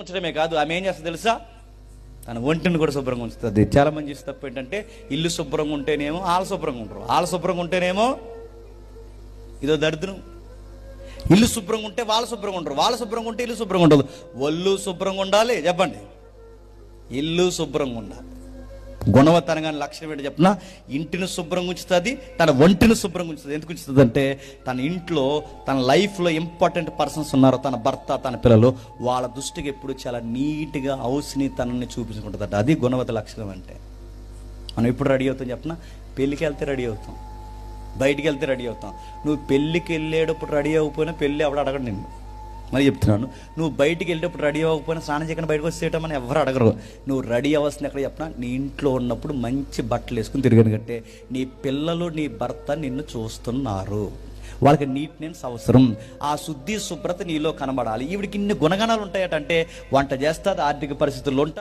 ఉంచడమే కాదు ఆమె ఏం చేస్తుంది తెలుసా? తన ఒంటిని కూడా శుభ్రంగా ఉంచుతుంది. చాలా మంది చేసే తప్పు ఏంటంటే ఇల్లు శుభ్రంగా ఉంటేనేమో ఆళ్ళ శుభ్రంగా ఉంటారు ఆళ్ళ శుభ్రంగా ఉంటేనేమో ఇదో దరిద్రం. ఇల్లు శుభ్రంగా ఉంటే వాళ్ళు శుభ్రంగా ఉంటారు వాళ్ళ శుభ్రంగా ఉంటే ఇల్లు శుభ్రంగా ఉండదు. ఒళ్ళు శుభ్రంగా ఉండాలి. చెప్పండి. ఇల్లు శుభ్రంగా ఉండాలి. గుణవత్తనగా లక్షణం ఏంటి చెప్పిన ఇంటిని శుభ్రంగా ఉంచుతుంది తన ఒంటిని శుభ్రంగా ఉంచుతుంది ఎందుకు ఉంచుతుంది అంటే తన ఇంట్లో తన లైఫ్లో ఇంపార్టెంట్ పర్సన్స్ ఉన్నారు తన భర్త తన పిల్లలు వాళ్ళ దృష్టికి ఎప్పుడు చాలా నీట్గా హౌస్ని తనని చూపించుకుంటుందట. అది గుణవత లక్షణం అంటే. మనం ఎప్పుడు రెడీ అవుతాం చెప్పిన పెళ్ళికి వెళ్తే రెడీ అవుతాం. బయటికి వెళ్తే రెడీ అవుతాం. నువ్వు పెళ్ళికి వెళ్ళేటప్పుడు రెడీ అవ్వకపోయినా పెళ్ళి అప్పుడు అడగడు నిన్ను. మరి చెప్తున్నాను. నువ్వు బయటికి వెళ్ళేటప్పుడు రెడీ అవ్వకపోయినా స్నానం చేయకుండా బయటకు వచ్చేయటం ఎవరు అడగరు. నువ్వు రెడీ అవ్వాల్సింది ఎక్కడ చెప్పినా? నీ ఇంట్లో ఉన్నప్పుడు మంచి బట్టలు వేసుకుని తిరిగాను కంటే నీ పిల్లలు నీ భర్త నిన్ను చూస్తున్నారు. వాళ్ళకి నీట్నెస్ అవసరం. ఆ శుద్ధి శుభ్రత నీలో కనబడాలి. ఈవిడికి ఇన్ని గుణగణాలు ఉంటాయట అంటే వంట చేస్తుంది ఆర్థిక పరిస్థితుల్లో ఉంటా